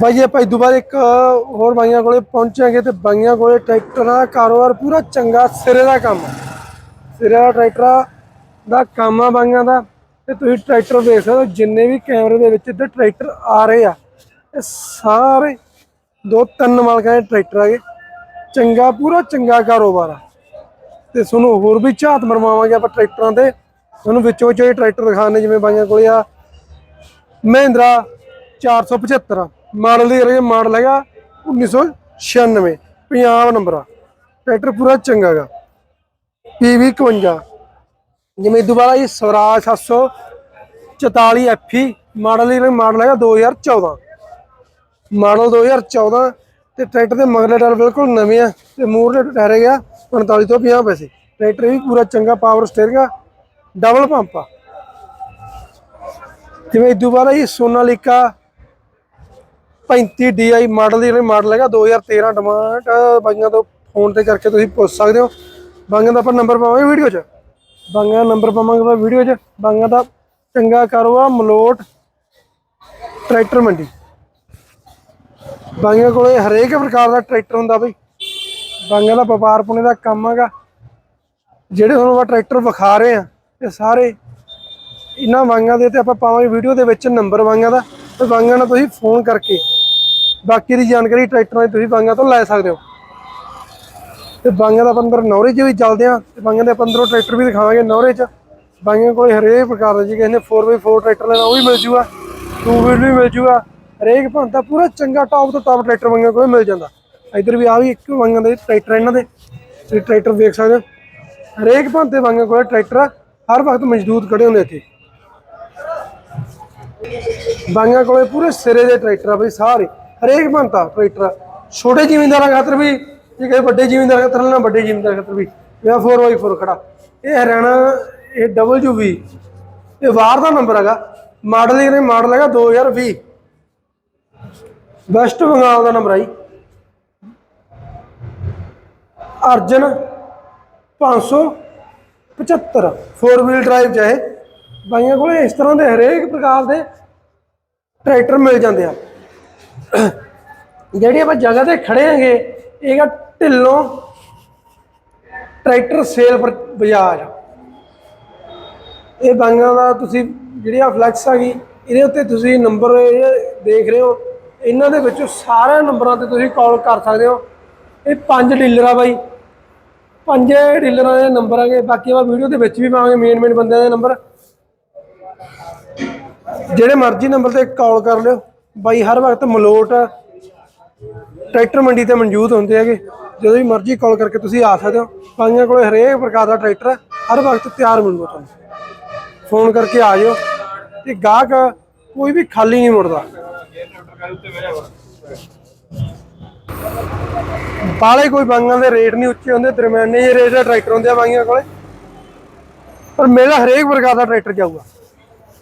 ਬਾਈ ਇਹ ਭਾਈ ਦੁਬਾਰਾ ਇੱਕ ਹੋਰ ਬਾਈਆਂ ਕੋਲੇ ਪਹੁੰਚਾਂਗੇ ਤੇ ਬਾਈਆਂ ਕੋਲੇ ਟਰੈਕਟਰਾਂ ਦਾ ਕਾਰੋਬਾਰ ਪੂਰਾ ਚੰਗਾ ਸਿਰੇ ਦਾ ਕੰਮ ਆ। ਸਿਰੇ ਦਾ ਟਰੈਕਟਰਾਂ ਦਾ ਕੰਮ ਆ ਬਾਈਆਂ ਦਾ। ਤੇ ਤੁਸੀਂ ਟਰੈਕਟਰ ਦੇਖ ਸਕਦੇ ਹੋ, ਜਿੰਨੇ ਵੀ ਕੈਮਰੇ ਦੇ ਵਿੱਚ ਇੱਧਰ ਟਰੈਕਟਰ ਆ ਰਹੇ ਆ। ਇਹ ਸਾਰੇ ਦੋ ਤਿੰਨ ਮਾਲਕਾਂ ਦੇ ਟਰੈਕਟਰ ਆਗੇ ਚੰਗਾ, ਪੂਰਾ ਚੰਗਾ ਕਾਰੋਬਾਰ ਆ। ਤੇ ਤੁਹਾਨੂੰ ਹੋਰ ਵੀ ਝਾਤ ਮਰਵਾਵਾਂਗੇ ਆਪਾਂ ਟਰੈਕਟਰਾਂ ਤੇ। ਤੁਹਾਨੂੰ ਵਿੱਚੋਂ ਵਿੱਚੋਂ ਇਹ ਟਰੈਕਟਰ ਦਿਖਾਣੇ ਜਿਵੇਂ ਬਾਈਆਂ ਕੋਲੇ ਆ। ਮਹਿੰਦਰਾ 475 ਮਾਡਲ ਦੀ ਰੇ ਮਾਡਲ ਹੈਗਾ 1996 ਪੰਜਾਬ ਨੰਬਰ ਆ। ਟਰੈਕਟਰ ਪੂਰਾ ਚੰਗਾ ਹੈਗਾ। PV 51 ਜਿਵੇਂ ਦੁਬਾਰਾ ਇਹ ਸਵਰਾਜ 744 FE ਮਾਡਲ ਦੀ ਮਾਡਲ ਹੈਗਾ 2014 ਮਾਡਲ 2014 ਤੇ ਟਰੈਕਟਰ ਦੇ ਮਗਰਲੇ ਟਾਇਰ ਬਿਲਕੁਲ ਨਵੇਂ ਆ ਤੇ ਮੂਹਰਲੇ ਟਾਇਰ ਹੈਗਾ 45 ਤੋਂ 50 ਪੈਸੇ। ਟਰੈਕਟਰ ਵੀ ਪੂਰਾ ਚੰਗਾ ਪਾਵਰ ਸਟੀਅਰਿੰਗ ਆ ਡਬਲ ਪੰਪ ਆ। ਜਿਵੇਂ ਦੁਬਾਰਾ ਇਹ ਸੋਨਾਲੀਕਾ 35 DI ਮਾਡਲ ਦੀ ਜਿਹੜੀ ਮਾਡਲ ਹੈਗਾ 2013 ਡਿਮਾਂਡ ਬਾਈਆਂ ਤੋਂ ਫੋਨ ਤੇ ਕਰਕੇ ਤੁਸੀਂ ਪੁੱਛ ਸਕਦੇ ਹੋ। ਬਾਈਆਂ ਦਾ ਆਪਾਂ ਨੰਬਰ ਪਾਵਾਂਗੇ ਵੀਡੀਓ 'ਚ। ਬਾਈਆਂ ਦਾ ਨੰਬਰ ਪਾਵਾਂਗੇ ਆਪਾਂ ਵੀਡੀਓ 'ਚ। ਬਾਈਆਂ ਦਾ ਚੰਗਾ ਕਾਰੋਬਾਰ, ਮਲੋਟ, ਟਰੈਕਟਰ ਮੰਡੀ। ਬਾਈਆਂ ਕੋਲੇ ਹਰੇਕ ਪ੍ਰਕਾਰ ਦਾ ਟਰੈਕਟਰ ਹੁੰਦਾ ਬਈ। ਬਾਈਆਂ ਦਾ ਵਪਾਰ ਪੁਣੇ ਦਾ ਕੰਮ ਹੈਗਾ। ਜਿਹੜੇ ਤੁਹਾਨੂੰ ਆਪਾਂ ਟਰੈਕਟਰ ਵਿਖਾ ਰਹੇ ਆ ਇਹ ਸਾਰੇ ਇਹਨਾਂ ਵਾਂਗਾਂ ਦੇ ਤੇ ਆਪਾਂ ਪਾਵਾਂਗੇ ਵੀਡੀਓ ਦੇ ਵਿੱਚ ਨੰਬਰ ਵਾਂਗਾਂ ਦਾ। ਤੇ ਵਾਂਗਾਂ ਨਾਲ ਤੁਸੀਂ ਫੋਨ ਕਰਕੇ ਬਾਕੀ ਦੀ ਜਾਣਕਾਰੀ ਟਰੈਕਟਰਾਂ ਦੀ ਤੁਸੀਂ ਵਾਂਗਾਂ ਤੋਂ ਲੈ ਸਕਦੇ ਹੋ। ਤੇ ਵਾਂਗਾਂ ਦਾ 15 ਨੌਰੇ 'ਚ ਵੀ ਚੱਲਦੇ ਆ ਤੇ ਵਾਂਗਾਂ ਦੇ 15 ਟਰੈਕਟਰ ਵੀ ਦਿਖਾਵਾਂਗੇ ਨੌਰੇ 'ਚ। ਬਾਈਆਂ ਕੋਲ ਹਰੇਕ ਪ੍ਰਕਾਰ ਦਾ ਜੀ, ਕਿਸੇ ਨੇ 4x4 ਟਰੈਕਟਰ ਲੈਣਾ, ਉਹ ਵੀ ਮਿਲ ਜੂਗਾ। 2 ਵੀਲ ਵੀ ਮਿਲ ਜੂਗਾ। ਹਰੇਕ ਭੰਤਾ ਪੂਰਾ ਚੰਗਾ ਟੌਪ ਤੋਂ ਟੌਪ ਟਰੈਕਟਰ ਵਾਂਗਾਂ ਕੋਲ ਮਿਲ ਜਾਂਦਾ। ਇੱਧਰ ਵੀ ਆ ਵੀ ਇੱਕ ਵਾਂਗਾਂ ਦੇ ਟਰੈਕਟਰ ਇਹਨਾਂ ਦੇ। ਤੁਸੀਂ ਟਰੈਕਟਰ ਦੇਖ ਸਕਦੇ ਹੋ। ਹਰੇਕ ਭਾਂਤ ਦੇ ਵਾਂਗਾਂ ਕੋਲ ਟਰੈਕਟਰ ਹਰ ਵਕਤ ਮਜ਼ਦੂਰ ਖੜੇ ਹੁੰਦੇ ਇੱਥੇ। ਬਾਈਆਂ ਕੋਲੇ ਪੂਰੇ ਸਿਰੇ ਦੇ ਟਰੈਕਟਰ ਆ ਬਈ ਸਾਰੇ। ਹਰੇਕ ਬੰਤਾ ਟਰੈਕਟਰ ਛੋਟੇ ਜ਼ਿਮੀਂਦਾਰਾਂ ਖਾਤਰ ਵੀ, ਜੇ ਕਿਸੇ ਵੱਡੇ ਜ਼ਿਮੀਂਦਾਰਾਂ ਖਾਤਰ ਲੈਣਾ, ਵੱਡੇ ਜ਼ਿਮੀਂਦਾਰ ਖਾਤਰ ਵੀ। ਜਾਂ 4x4 ਖੜਾ। ਇਹ ਹਰਿਆਣਾ, ਇਹ WV ਇਹ ਵਾਰ ਦਾ ਨੰਬਰ ਹੈਗਾ। ਮਾਡਲ ਇਹ ਮਾਡਲ ਹੈਗਾ 2020 ਵੈਸਟ ਬੰਗਾਲ ਦਾ ਨੰਬਰ ਆਈ ਅਰਜਨ 575 4 ਵੀਲ ਡਰਾਈਵ ਚਾਹੇ। ਬਾਈਆਂ ਕੋਲ ਇਸ ਤਰ੍ਹਾਂ ਦੇ ਹਰੇਕ ਪ੍ਰਕਾਰ ਦੇ ਟਰੈਕਟਰ ਮਿਲ ਜਾਂਦੇ ਆ। ਜਿਹੜੀ ਆਪਾਂ ਜਗ੍ਹਾ ਤੇ ਖੜੇ ਆਂਗੇ ਇਹਗਾ ਢਿੱਲੋਂ ਟਰੈਕਟਰ ਸੇਲ ਪਰ ਬਜਾਜ। ਇਹ ਬਾਈਆਂ ਦਾ ਤੁਸੀਂ ਜਿਹੜੀ ਆ ਫਲੈਕਸ ਆ ਗਈ, ਇਹਦੇ ਉੱਤੇ ਤੁਸੀਂ ਨੰਬਰ ਦੇਖ ਰਹੇ ਹੋ। ਇਹਨਾਂ ਦੇ ਵਿੱਚੋਂ ਸਾਰੇ ਨੰਬਰਾਂ ਤੇ ਤੁਸੀਂ ਕਾਲ ਕਰ ਸਕਦੇ ਹੋ। ਇਹ ਪੰਜ ਡੀਲਰ ਆ ਬਾਈ। ਪੰਜੇ ਡੀਲਰਾਂ ਦੇ ਨੰਬਰ ਆਗੇ ਬਾਕੀ ਆਪਾਂ ਵੀਡੀਓ ਦੇ ਵਿੱਚ ਵੀ ਪਾਵਾਂਗੇ ਮੇਨ ਮੇਨ ਬੰਦਿਆਂ ਦੇ ਨੰਬਰ ਜਿਹੜੇ ਮਰਜ਼ੀ ਨੰਬਰ ਤੇ ਕਾਲ ਕਰ ਲਿਓ। ਬਾਈ, ਹਰ ਵਕਤ ਮਲੋਟ ਟਰੈਕਟਰ ਮੰਡੀ ਤੇ ਮੌਜੂਦ ਹੁੰਦੇ ਹੈਗੇ। ਜਦੋਂ ਵੀ ਮਰਜ਼ੀ ਕਾਲ ਕਰਕੇ ਤੁਸੀਂ ਆ ਸਕਦੇ ਹੋ। ਬਾਈਆਂ ਕੋਲੇ ਹਰੇਕ ਪ੍ਰਕਾਰ ਦਾ ਟਰੈਕਟਰ ਹਰ ਵਕਤ ਤਿਆਰ ਮਿਲੂਗਾ ਤੁਹਾਨੂੰ। ਫੋਨ ਕਰਕੇ ਆ ਜਿਓ। ਤੇ ਗਾਹਕ ਕੋਈ ਵੀ ਖਾਲੀ ਨਹੀਂ ਮੁੜਦਾ। ਬਾਲੇ ਕੋਈ ਬਾਈਆਂ ਦੇ ਰੇਟ ਨਹੀਂ ਉੱਚੇ ਹੁੰਦੇ। ਦਰਮਿਆਨੇ ਜਿਹੇ ਰੇਟ ਦੇ ਟਰੈਕਟਰ ਹੁੰਦੇ ਆ ਬਾਈਆਂ ਕੋਲੇ। ਪਰ ਮੇਲਾ ਹਰੇਕ ਪ੍ਰਕਾਰ ਦਾ ਟਰੈਕਟਰ ਜਾਊਗਾ।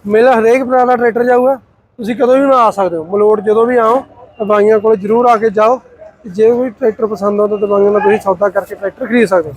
ਮੇਲਾ ਹਰੇਕ ਪ੍ਰਕਾਰ ਦਾ ਟਰੈਕਟਰ ਜਾਊਗਾ। ਤੁਸੀਂ ਕਦੋਂ ਵੀ ਨਾ ਆ ਸਕਦੇ ਹੋ। ਮਲੋਟ ਜਦੋਂ ਵੀ ਆਓ, ਦਵਾਈਆਂ ਕੋਲ ਜਰੂਰ ਆ ਕੇ ਜਾਓ। ਜੇ ਕੋਈ ਟਰੈਕਟਰ ਪਸੰਦ ਆਉਂਦਾ ਦਵਾਈਆਂ ਨਾਲ ਤੁਸੀਂ ਸੌਦਾ ਕਰਕੇ ਟਰੈਕਟਰ ਖਰੀਦ ਸਕਦੇ ਹੋ।